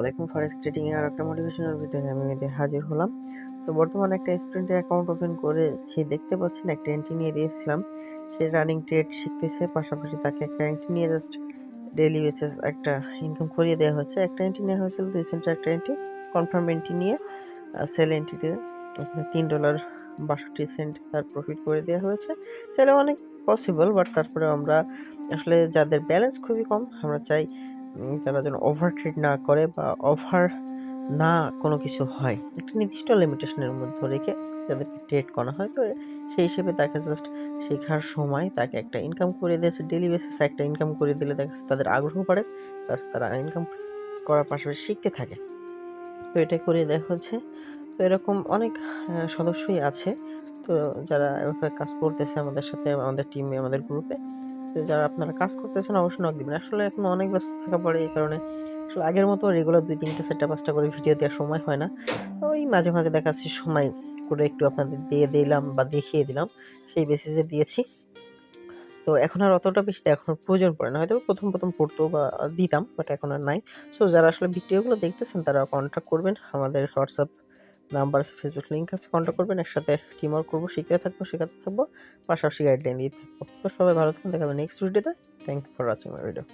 আলাইকুম। Forex trading এর একটা মোটিভেশনাল ভিডিও নিয়ে আমি হাজির হলাম। তো বর্তমানে একটা স্টুডেন্টের অ্যাকাউন্ট ওপেন করেছি। দেখতে পাচ্ছেন, একটা এন্ট্রি নিয়ে দিয়েছিলাম। সে রানিং ট্রেড শিখতেছে, পাশাপাশি তাকে একটা এন্ট্রি নিয়ে জাস্ট ডেইলি বেসিস একটা ইনকাম করিয়ে দেওয়া হয়েছে। একটা এন্ট্রি নেওয়া হয়েছিল দুই সেন্টার একটা এন্ট্রি কনফার্ম এন্ট্রি নিয়ে সেল এন্ট্রিতে এখানে তিন ডলার বাষট্টি সেন্ট তার প্রফিট করে দেওয়া হয়েছে। চাইলে অনেক পসিবল বাট তারপরে আমরা আসলে যাদের ব্যালেন্স খুবই কম, আমরা চাই তারা যেন ওভার ট্রিট না করে বা ওভার না কোনো কিছু হয়, একটা নির্দিষ্ট লিমিটেশনের মধ্যে রেখে তাদেরকে ট্রেড করা হয়, তো সেই হিসেবে তাকে জাস্ট শেখার সময় তাকে একটা ইনকাম করে দিয়েছে ডেলি বেসিসে একটা ইনকাম করে দিলে দেখা যাচ্ছে তাদের আগ্রহ বাড়ে প্লাস তারা ইনকাম করার পাশাপাশি শিখতে থাকে। তো এটা করে দেখা হচ্ছে তো এরকম অনেক সদস্যই আছে। তো যারা এভাবে কাজ করতেছে আমাদের সাথে, আমাদের টিমে আমাদের গ্রুপে তো যারা আপনারা কাজ করতেছেন, অবশ্যই নক দিবেন। আসলে এখন অনেক ব্যস্ত থাকা পড়ে এই কারণে। আসলে আগের মতো রেগুলার দুই তিনটা, চারটা, পাঁচটা করে ভিডিও দেওয়ার সময় হয় না। ওই মাঝে মাঝে দেখাচ্ছি সময় করে একটু আপনাদের দিয়ে দিলাম বা দেখিয়ে দিলাম, সেই বেসিসে দিয়েছি। তো এখন আর অতটা বেশি এখন প্রয়োজন পড়ে না। হয়তো প্রথম প্রথম পড়তো বা দিতাম বাট এখন আর নাই। সো যারা আসলে ভিডিওগুলো দেখতেছেন, তারা কন্ট্যাক্ট করবেন আমাদের হোয়াটসঅ্যাপ নাম্বার আছে ফেসবুক লিঙ্ক আছে কন্ট্যাক্ট করবেন, একসাথে টিম ওয়ার্ক করব, শিখতে থাকব, শেখাতে থাকব, পাশাপাশি গাইডলাইন দিয়ে থাকব। তো সবাই ভালো থাকুন দেখাবেন নেক্সট ভিডিওতে thank you for watching my video